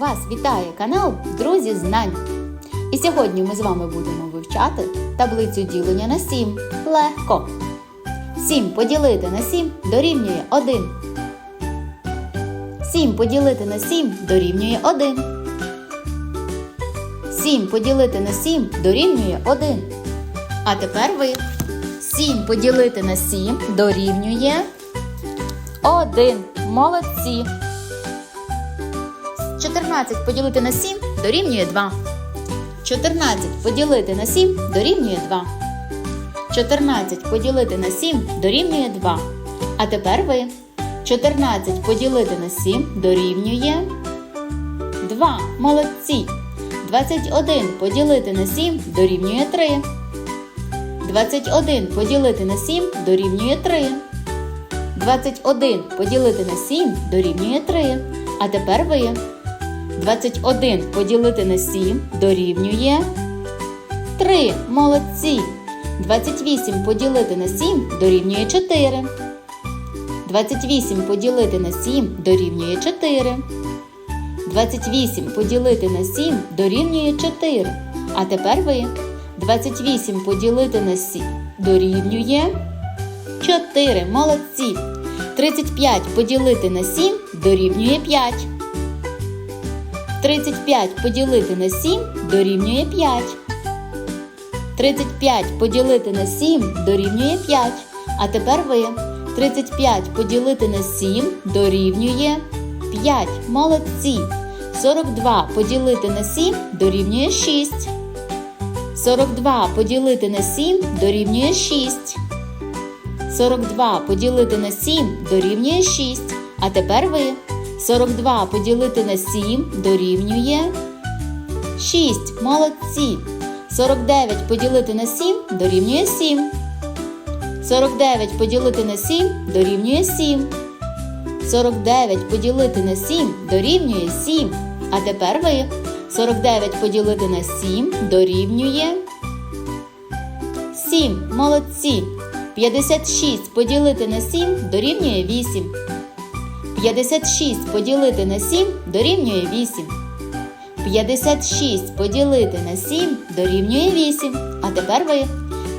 Вас вітає канал Друзі Знань. І сьогодні ми з вами будемо вивчати таблицю ділення на 7. Легко. 7 поділити на 7 дорівнює 1. 7 поділити на 7 дорівнює 1. 7 поділити на 7 дорівнює 1. А тепер ви 7 поділити на 7 дорівнює 1. Молодці. 14 поділити на 7 дорівнює 2. 14 поділити на 7 дорівнює 2. 14 поділити на 7 дорівнює 2. А тепер ви 14 поділити на 7 дорівнює 2. Молодці. 21 поділити на 7 дорівнює 3. 21 поділити на 7 дорівнює 3. 21 поділити на 7 дорівнює 3. А тепер ви 21 поділити на 7 дорівнює 3. Молодці. 28 поділити на 7 дорівнює 4. 28 поділити на 7 дорівнює 4. 28 поділити на 7 дорівнює 4. А тепер ви 28 поділити на 7 дорівнює 4. Молодці. 35 поділити на 7 дорівнює 5. 35 поділити на 7 дорівнює 5. 35 поділити на 7 дорівнює 5. А тепер ви 35 поділити на 7 дорівнює 5. Молодці. 42 поділити на 7 дорівнює 6. 42 поділити на 7 дорівнює 6. 42 поділити на 7 дорівнює 6. А тепер ви 42 поділити на 7 дорівнює 6. Молодці. 49 поділити на 7 дорівнює 7. 49 поділити на 7 дорівнює 7. 49 поділити на 7 дорівнює 7. А тепер ви 49 поділити на 7 дорівнює 7. Молодці. 56 поділити на 7 дорівнює 8. 56 поділити на 7 дорівнює 8. 56 поділити на 7 дорівнює 8. А тепер ви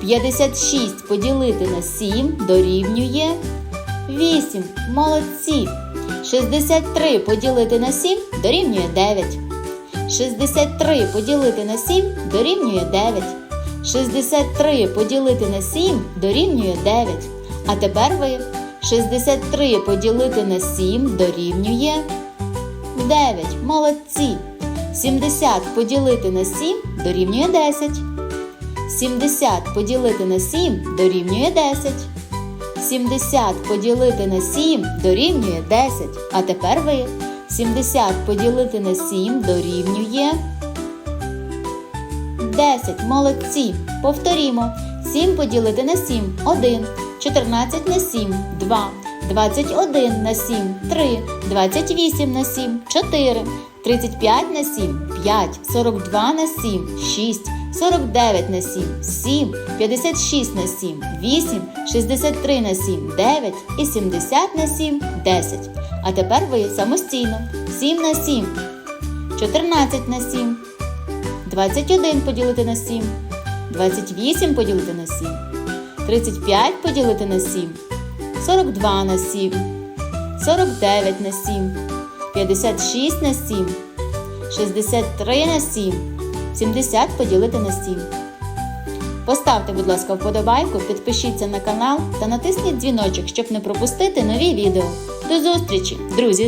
56 поділити на 7 дорівнює 8. Молодці. 63 поділити на 7 дорівнює 9. 63 поділити на 7 дорівнює 9. 63 поділити на 7 дорівнює 9. А тепер ви 63 поділити на 7 дорівнює 9. Молодці. 70 поділити на 7 дорівнює 10. 70 поділити на 7 дорівнює 10. 70 поділити на 7 дорівнює 10. А тепер ви 70 поділити на 7 дорівнює 10. Молодці. Повторімо. 7 поділити на 7 1. 14 на 7 2. 21 на 7 3. 28 на 7 4. 35 на 7 5. 42 на 7 6. 49 на 7 7. 56 на 7 8. 63 на 7 9 і 70 на 7 10. А тепер ви самостійно 7 на 7. 14 на 7. 21 поділити на 7. 28 поділити на 7. 35 поділити на 7. 42 на 7. 49 на 7. 56 на 7. 63 на 7. 70 поділити на 7. Поставте, будь ласка, вподобайку, підпишіться на канал та натисніть дзвіночок, щоб не пропустити нові відео. До зустрічі, друзі!